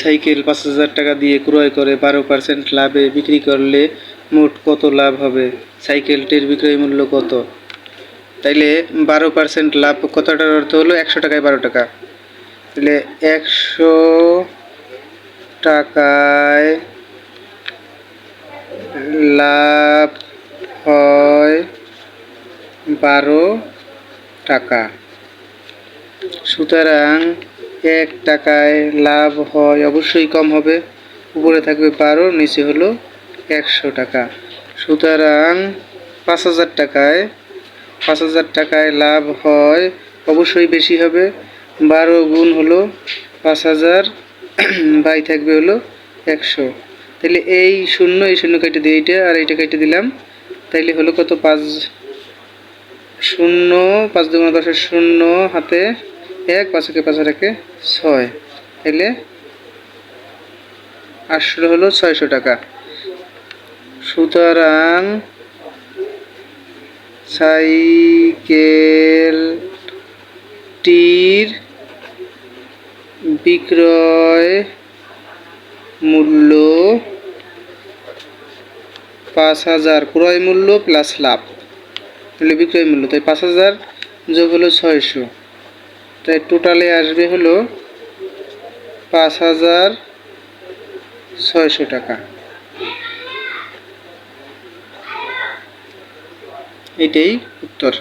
Cycle পাঁচ হাজার টাকা দিয়ে ক্রয় করে বারো পার্সেন্ট লাভে বিক্রি করলে মোট কত লাভ হবে? সাইকেলটির বিক্রয় মূল্য কত? তাইলে বারো পার্সেন্ট লাভ কতটার অর্থ হলো একশো টাকায় বারো টাকা। তাহলে একশো টাকায় লাভ হয় বারো টাকা। সুতরাং এক টাকায় লাভ হয় অবশ্যই কম হবে। উপরে থাকবে বারো, নিচে হলো একশো টাকা। সুতরাং পাঁচ হাজার টাকায়, পাঁচ হাজার টাকায় লাভ হয় অবশ্যই বেশি হবে। বারো গুণ হলো পাঁচ হাজার, বাই থাকবে হলো একশো। তাহলে এই শূন্য এই শূন্য কেটে দিই এইটা আর এইটা কেটে দিলাম। তাইলে হলো কত? পাঁচ শূন্য, পাঁচ দুগুণ দশের শূন্য হাতে এক পাঁচকে পাঁচ রেখে ছয়। তাইলে আসলে হলো ছয়শো টাকা। সুতরাং সাইকেলটির বিক্রয় মূল্য পাঁচ হাজার, ক্রয় মূল্য প্লাস লাভ। তাহলে বিক্রয় মূল্য, তাই পাঁচ হাজার যোগ হলো ছয়শো। তাই টোটালে আসবে হলো পাঁচ হাজার ছয়শো টাকা। এটাই উত্তর।